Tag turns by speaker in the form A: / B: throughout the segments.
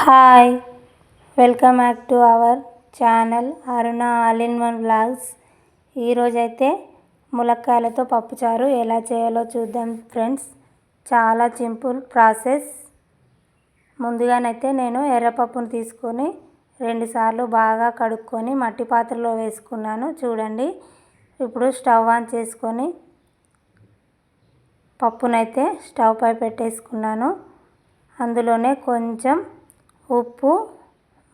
A: Hi welcome back to our channel Aruna all in one blogs ఈరోజైతే ములక్కాయలతో పప్పుచారు ఎలా చేయాలో చూద్దాం ఫ్రెండ్స్. చాలా సింపుల్ ప్రాసెస్. ముందుగానైతే నేను ఎర్రపప్పును తీసుకొని రెండుసార్లు బాగా కడుక్కొని మట్టి పాత్రలో వేసుకున్నాను. చూడండి ఇప్పుడు స్టవ్ ఆన్ చేసుకొని పప్పునైతే స్టవ్ పై పెట్టేసుకున్నాను. అందులోనే కొంచెం ఉప్పు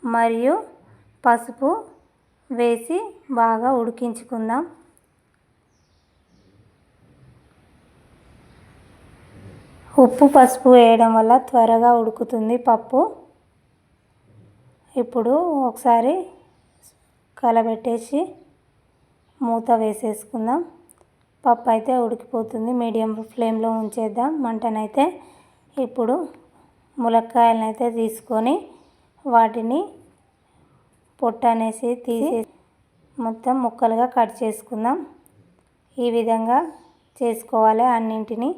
A: మరియు పసుపు వేసి బాగా ఉడికించుకుందాం. ఉప్పు పసుపు వేయడం వల్ల త్వరగా ఉడుకుతుంది పప్పు. ఇప్పుడు ఒకసారి కలబెట్టేసి మూత వేసేసుకుందాం. పప్పు అయితే ఉడికిపోతుంది. మీడియం ఫ్లేమ్లో ఉంచేద్దాం. మంటనైతే ఇప్పుడు ములక్కాయలను అయితే తీసుకొని వాటిని పొట్ట అనేసి తీసి మొత్తం ముక్కలుగా కట్ చేసుకుందాం. ఈ విధంగా చేసుకోవాలి అన్నింటినీ.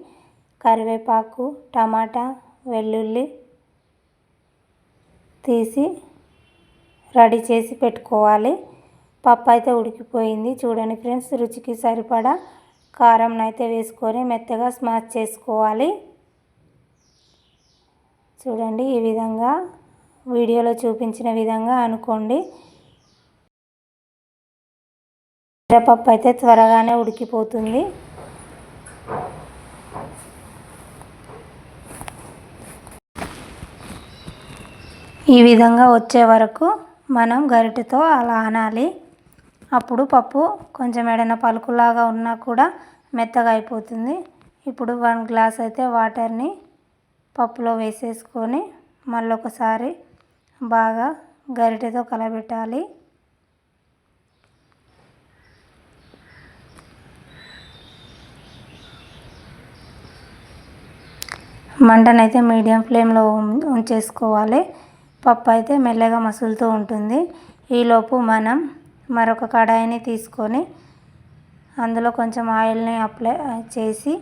A: కరివేపాకు టమాటా వెల్లుల్లి తీసి రెడీ చేసి పెట్టుకోవాలి. పప్పు అయితే ఉడికిపోయింది. చూడండి ఫ్రెండ్స్ రుచికి సరిపడా కారం అయితే వేసుకొని మెత్తగా స్మాష్ చేసుకోవాలి. చూడండి ఈ విధంగా వీడియోలో చూపించిన విధంగా అనుకోండి. మిరపప్పు అయితే త్వరగానే ఉడికిపోతుంది. ఈ విధంగా వచ్చే వరకు మనం గరిటెతో అలా అనాలి. అప్పుడు పప్పు కొంచెం ఏడైనా పలుకులాగా ఉన్నా కూడా మెత్తగా అయిపోతుంది. ఇప్పుడు వన్ గ్లాస్ అయితే వాటర్ని పప్పులో వేసేసుకొని మళ్ళీ ఒకసారి బాగా గరిటెతో కలబెట్టాలి. మంటనైతే మీడియం ఫ్లేమ్లో ఉంచేసుకోవాలి. పప్పు అయితే మెల్లగా మసులుతూ ఉంటుంది. ఈలోపు మనం మరొక కడాయిని తీసుకొని అందులో కొంచెం ఆయిల్ని అప్లై చేసి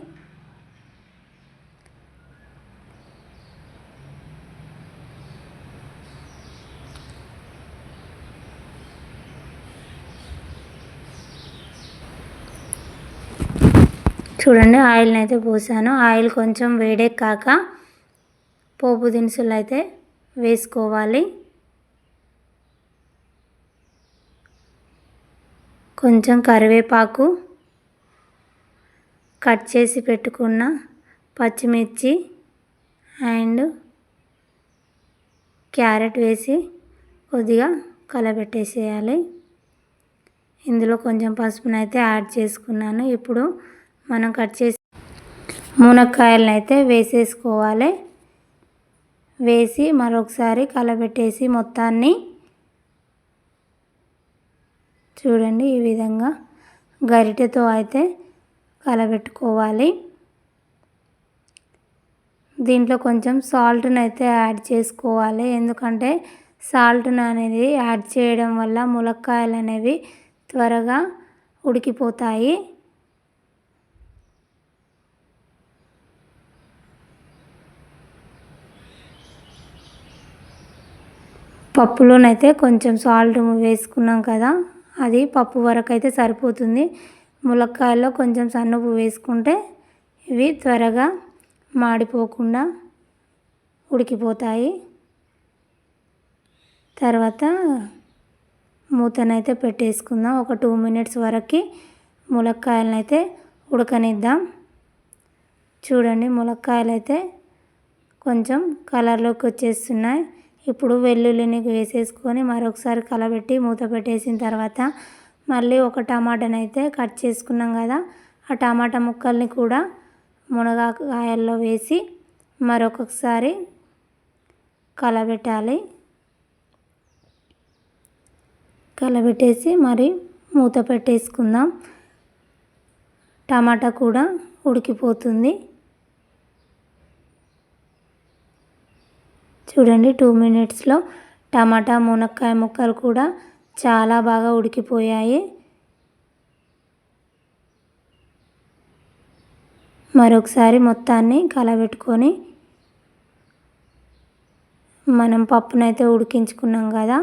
A: చూడండి ఆయిల్ని అయితే పోసాను. ఆయిల్ కొంచెం వేడెక్కాక పోపు దినుసులు అయితే వేసుకోవాలి. కొంచెం కరివేపాకు కట్ చేసి పెట్టుకున్న పచ్చిమిర్చి అండ్ క్యారెట్ వేసి కొద్దిగా కలబెట్టేసేయాలి. ఇందులో కొంచెం పసుపునైతే యాడ్ చేసుకున్నాను. ఇప్పుడు మనం కట్ చేసి మునక్కాయలను అయితే వేసేసుకోవాలి. వేసి మరొకసారి కలబెట్టేసి మొత్తాన్ని చూడండి ఈ విధంగా గరిటెతో అయితే కలబెట్టుకోవాలి. దీంట్లో కొంచెం సాల్ట్ని అయితే యాడ్ చేసుకోవాలి. ఎందుకంటే సాల్ట్ను అనేది యాడ్ చేయడం వల్ల ములక్కాయలు అనేవి త్వరగా ఉడికిపోతాయి. పప్పులోనైతే కొంచెం సాల్ట్ వేసుకున్నాం కదా అది పప్పు వరకు అయితే సరిపోతుంది. ములక్కాయల్లో కొంచెం సన్నపు వేసుకుంటే ఇవి త్వరగా మాడిపోకుండా ఉడికిపోతాయి. తర్వాత మూతనైతే పెట్టేసుకుందాం. ఒక టూ మినిట్స్ వరకు ములక్కాయలను అయితే ఉడకనిద్దాం. చూడండి ములక్కాయలు అయితే కొంచెం కలర్లోకి వచ్చేస్తున్నాయి. ఇప్పుడు వెల్లుల్లిని వేసేసుకొని మరొకసారి కలబెట్టి మూత పెట్టేసిన తర్వాత మళ్ళీ ఒక టమాటాని అయితే కట్ చేసుకున్నాం కదా ఆ టమాటా ముక్కల్ని కూడా మునగాకాయల్లో వేసి మరొకసారి కలబెట్టాలి. కలబెట్టేసి మరి మూత పెట్టేసుకుందాం. టమాటా కూడా ఉడికిపోతుంది. చూడండి టూ మినిట్స్లో టమాటా మునక్కాయ ముక్కలు కూడా చాలా బాగా ఉడికిపోయాయి. మరొకసారి మొత్తాన్ని కలబెట్టుకొని మనం పప్పునైతే ఉడికించుకున్నాం కదా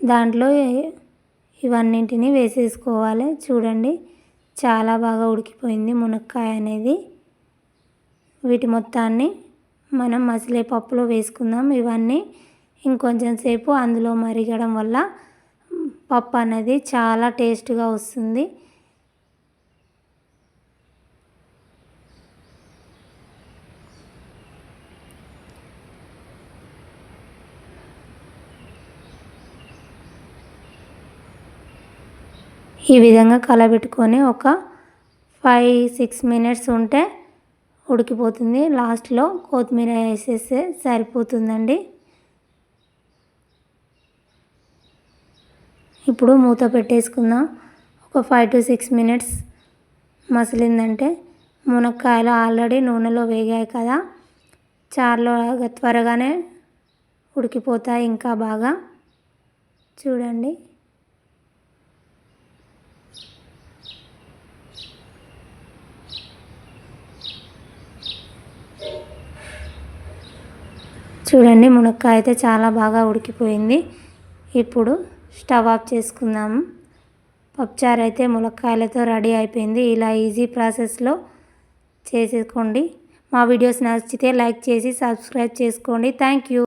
A: దాంట్లో ఇవన్నింటినీ వేసేసుకోవాలి. చూడండి చాలా బాగా ఉడికిపోయింది మునక్కాయ అనేది. వీటి మొత్తాన్ని మనం మసిలే పప్పులో వేసుకుందాం. ఇవన్నీ ఇంకొంచెం సేపు అందులో మరిగడం వల్ల పప్పు అనేది చాలా టేస్ట్గా వస్తుంది. ఈ విధంగా కలబెట్టుకొని ఒక ఫైవ్ సిక్స్ మినిట్స్ ఉంటే ఉడికిపోతుంది. లాస్ట్లో కొత్తిమీర వేసేస్తే సరిపోతుందండి. ఇప్పుడు మూత పెట్టేసుకుందాం. ఒక ఫైవ్ టు సిక్స్ మినిట్స్ మసిలిందంటే మునక్కాయలు ఆల్రెడీ నూనెలో వేగాయి కదా. చారులో త్వరగానే ఉడికిపోతాయి ఇంకా బాగా. చూడండి. చూడండి మునక్కాయ అయితే చాలా బాగా ఉడికిపోయింది. ఇప్పుడు స్టవ్ ఆఫ్ చేసుకుందాము పప్పుచారు అయితే ములక్కాయలతో రెడీ అయిపోయింది. ఇలా ఈజీ ప్రాసెస్లో చేసేసుకోండి. మా వీడియోస్ నచ్చితే లైక్ చేసి సబ్స్క్రైబ్ చేసుకోండి. Thank you.